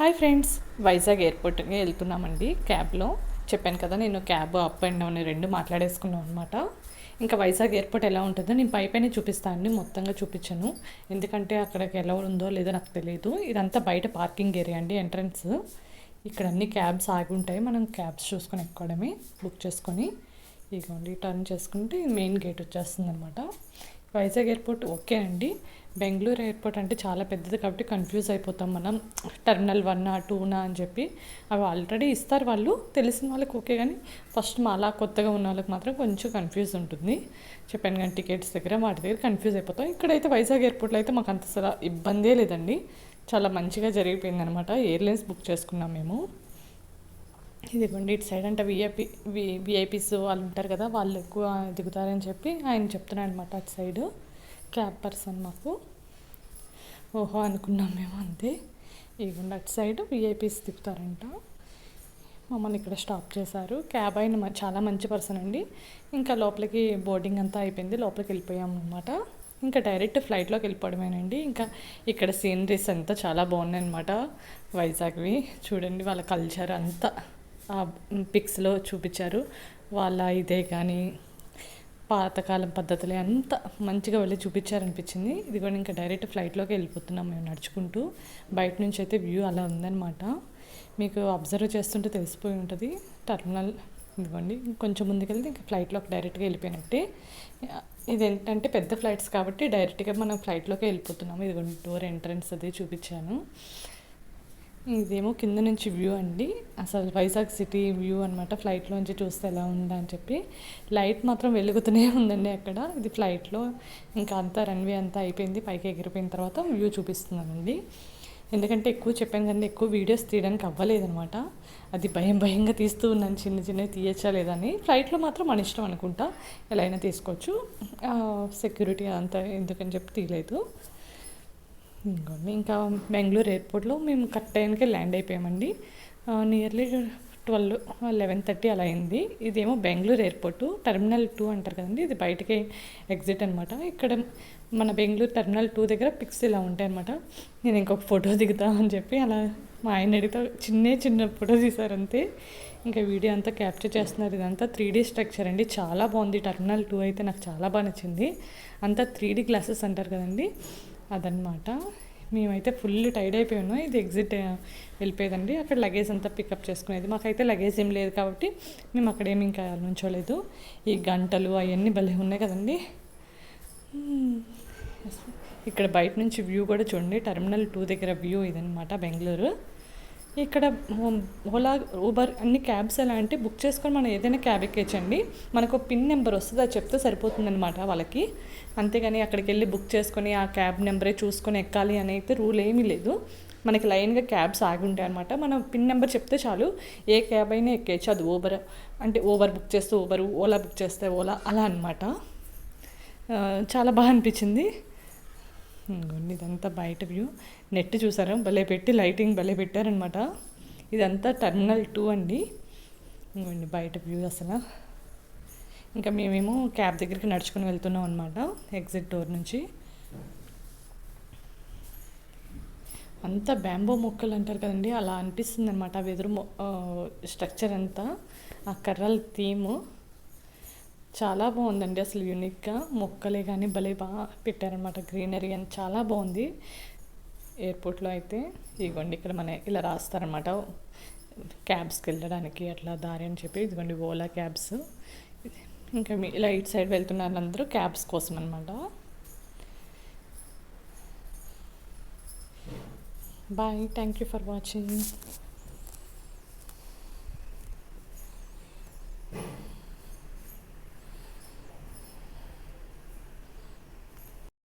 Hi friends Vizag ఎయిర్పోర్ట్కి వెళ్తున్నామండి క్యాబ్లో చెప్పాను కదా నేను క్యాబ్ అప్ అండ్ డౌన్ రెండు మాట్లాడేసుకున్నాం అనమాట ఇంకా వైజాగ్ ఎయిర్పోర్ట్ ఎలా ఉంటుందో నేను పై పైన చూపిస్తాను అండి మొత్తంగా చూపించాను. ఎందుకంటే అక్కడికి ఎలా ఉందో లేదో నాకు తెలియదు ఇదంతా బయట పార్కింగ్ ఏరియా అండి ఎంట్రన్స్ ఇక్కడ అన్ని క్యాబ్స్ ఆగి ఉంటాయి మనం క్యాబ్స్ చూసుకొని ఎక్కడమే బుక్ చేసుకొని ఇదిగోండి టర్న్ చేసుకుంటే మెయిన్ గేట్ వచ్చేస్తుంది అనమాట వైజాగ్ ఎయిర్పోర్ట్ ఓకే అండి. బెంగళూరు ఎయిర్పోర్ట్ అంటే చాలా పెద్దది కాబట్టి కన్ఫ్యూజ్ అయిపోతాం మనం. టర్మినల్ వన్ టూనా అని చెప్పి. అవి ఆల్రెడీ ఇస్తారు వాళ్ళు. తెలిసిన వాళ్ళకి ఓకే కానీ ఫస్ట్ మాలా కొత్తగా ఉన్న వాళ్ళకి మాత్రం కొంచెం కన్ఫ్యూజ్ ఉంటుంది. చెప్పాను కానీ టికెట్స్ దగ్గర వాటి దగ్గర కన్ఫ్యూజ్ అయిపోతాం. ఇక్కడైతే వైజాగ్ ఎయిర్పోర్ట్లో అయితే మాకు అంత ఇబ్బందే లేదండి. చాలా మంచిగా జరిగిపోయింది అనమాట ఎయిర్లైన్స్ బుక్ చేసుకున్నాం మేము. ఇదిగోండి ఇటు సైడ్ అంటే విఐపి వి విఐపీస్ వాళ్ళు ఉంటారు కదా వాళ్ళు ఎక్కువ దిగుతారని చెప్పి ఆయన చెప్తున్నాడు అనమాట అటు సైడ్. క్యాబ్ పర్సన్ మాకు. ఓహో అనుకున్నాం మేము అంతే. ఇదిగోండి అటు సైడ్ విఐపీస్ దిగుతారంట మమ్మల్ని ఇక్కడ స్టాప్ చేశారు. క్యాబ్ ఆయన చాలా మంచి పర్సన్ అండి. ఇంకా లోపలికి బోర్డింగ్ అంతా అయిపోయింది లోపలికి వెళ్ళిపోయాం అనమాట ఇంకా డైరెక్ట్ ఫ్లైట్లోకి వెళ్ళిపోవడమేనండి. ఇంకా ఇక్కడ సీనరీస్ అంతా చాలా బాగున్నాయి అనమాట వైజాగ్వి. చూడండి వాళ్ళ కల్చర్ అంతా. పిక్స్లో చూపించారు. వాళ్ళ ఇదే కానీ పాతకాలం పద్ధతులే అంతా మంచిగా వెళ్ళి చూపించారనిపించింది. ఇది కూడా ఇంకా డైరెక్ట్ ఫ్లైట్లోకి వెళ్ళిపోతున్నాం మేము నడుచుకుంటూ. బయట నుంచి అయితే వ్యూ అలా ఉందన్నమాట. మీకు అబ్జర్వ్ చేస్తుంటే తెలిసిపోయి ఉంటుంది. టర్మినల్ ఇదిగోండి కొంచెం ముందుకెళ్తే ఇంకా ఫ్లైట్లోకి డైరెక్ట్గా వెళ్ళిపోయినట్టే. ఇది ఏంటంటే పెద్ద ఫ్లైట్స్ కాబట్టి డైరెక్ట్గా మనం ఫ్లైట్లోకి వెళ్ళిపోతున్నాము. ఇదిగోండి డోర్ ఎంట్రన్స్ అది చూపించాను. ఇదేమో కింద నుంచి వ్యూ అండి. అసలు వైజాగ్ సిటీ వ్యూ అనమాట ఫ్లైట్లోంచి చూస్తే ఎలా ఉందా అని చెప్పి. లైట్ మాత్రం వెలుగుతూనే ఉందండి అక్కడ. ఇది ఫ్లైట్లో ఇంకా అంతా రన్వే అంతా అయిపోయింది. పైకి ఎగిరిపోయిన తర్వాత వ్యూ చూపిస్తున్నానండి. ఎందుకంటే ఎక్కువ చెప్పాను కానీ ఎక్కువ వీడియోస్ తీయడానికి అవ్వలేదనమాట అది భయం భయంగా తీస్తూ ఉన్నాను చిన్న చిన్నవి తీయచ్చా లేదని ఫ్లైట్లో మాత్రం మన ఇష్టం అనుకుంటా. ఎలా అయినా తీసుకోవచ్చు. సెక్యూరిటీ అంతా ఎందుకని చెప్పి తీయలేదు. ఇంకోండి ఇంకా బెంగళూరు ఎయిర్పోర్ట్లో మేము కరెక్ట్ టైంకి ల్యాండ్ అయిపోయామండి. నియర్లీ ట్వెల్వ్ లెవెన్ థర్టీ అలా అయింది. ఇదేమో బెంగళూరు ఎయిర్పోర్టు టెర్మినల్ టూ అంటారు కదండి ఇది బయటకి ఎగ్జిట్ అనమాట ఇక్కడ మన బెంగళూరు టెర్మినల్ టూ దగ్గర పిక్స్ ఇలా ఉంటాయి అనమాట నేను ఇంకొక ఫోటో దిగుతా అని చెప్పి అలా మా ఆయన అడిగితే చిన్న చిన్న ఫోటో తీసారంతే ఇంకా వీడియో అంతా క్యాప్చర్ చేస్తున్నారు ఇదంతా. త్రీ డీ స్ట్రక్చర్ అండి. చాలా బాగుంది. టెర్మినల్ టూ అయితే నాకు చాలా బాగా నచ్చింది. అంతా త్రీ డీ గ్లాసెస్ అంటారు కదండి. అదనమాట మేమైతే ఫుల్ టైడ్ అయిపోయి ఉన్నాం ఇది ఎగ్జిట్ వెళ్ళిపోయేదండి. అక్కడ లగేజ్ అంతా పికప్ చేసుకునేది. మాకైతే లగేజ్ ఏం లేదు కాబట్టి మేము అక్కడేమి ఇంకా నుంచోలేదు. ఈ గంటలు అవన్నీ భలే ఉన్నాయి కదండి. ఇక్కడ బయట నుంచి వ్యూ కూడా చూడండి. టెర్మినల్ టూ దగ్గర వ్యూ ఇదనమాట బెంగళూరు. ఇక్కడ ఓలా ఊబర్ అన్ని క్యాబ్స్ ఎలా అంటే బుక్ చేసుకొని మనం ఏదైనా క్యాబ్ ఎక్కేయచ్చండి. మనకు పిన్ నెంబర్ వస్తుంది అది చెప్తే సరిపోతుందనమాట వాళ్ళకి. అంతేగాని అక్కడికి వెళ్ళి బుక్ చేసుకొని ఆ క్యాబ్ నెంబరే చూసుకొని ఎక్కాలి అని అయితే రూల్ ఏమీ లేదు. మనకి లైన్గా క్యాబ్స్ ఆగి ఉంటాయి అనమాట మనం పిన్ నెంబర్ చెప్తే చాలు ఏ క్యాబ్ అయినా ఎక్కేయచ్చు. అది ఊబర్ అంటే ఊబర్ బుక్ చేస్తే ఊబర్ ఓలా బుక్ చేస్తే ఓలా అలా అనమాట చాలా బాగా అనిపించింది. ఇదంతా బయట వ్యూ. నెట్ చూసారా? భలే పెట్టి లైటింగ్ భలే పెట్టారనమాట ఇదంతా టర్మినల్ టూ అండి. ఇంకోండి బయట వ్యూ అసలు. ఇంకా మేమేమో క్యాబ్ దగ్గరికి నడుచుకుని వెళ్తున్నాం అనమాట ఎగ్జిట్ డోర్ నుంచి. అంతా బ్యాంబో మొక్కలు అంటారు కదండి అలా అనిపిస్తుంది అనమాట ఆ వెదురు స్ట్రక్చర్ అంతా ఆ కర్రల థీము. చాలా బాగుందండి అసలు యూనిక్గా మొక్కలే కానీ భలే బాగా పెట్టారనమాట గ్రీనరీ అని చాలా బాగుంది. ఎయిర్పోర్ట్లో అయితే ఇదిగోండి ఇక్కడ మన ఇలా రాస్తారనమాట క్యాబ్స్కి వెళ్ళడానికి అట్లా దారి అని చెప్పి ఇదిగోండి ఓలా క్యాబ్స్ ఇంకా మీ ఇలా ఇటు సైడ్ వెళ్తున్నారు అందరూ క్యాబ్స్ కోసం అనమాట bye thank you for watching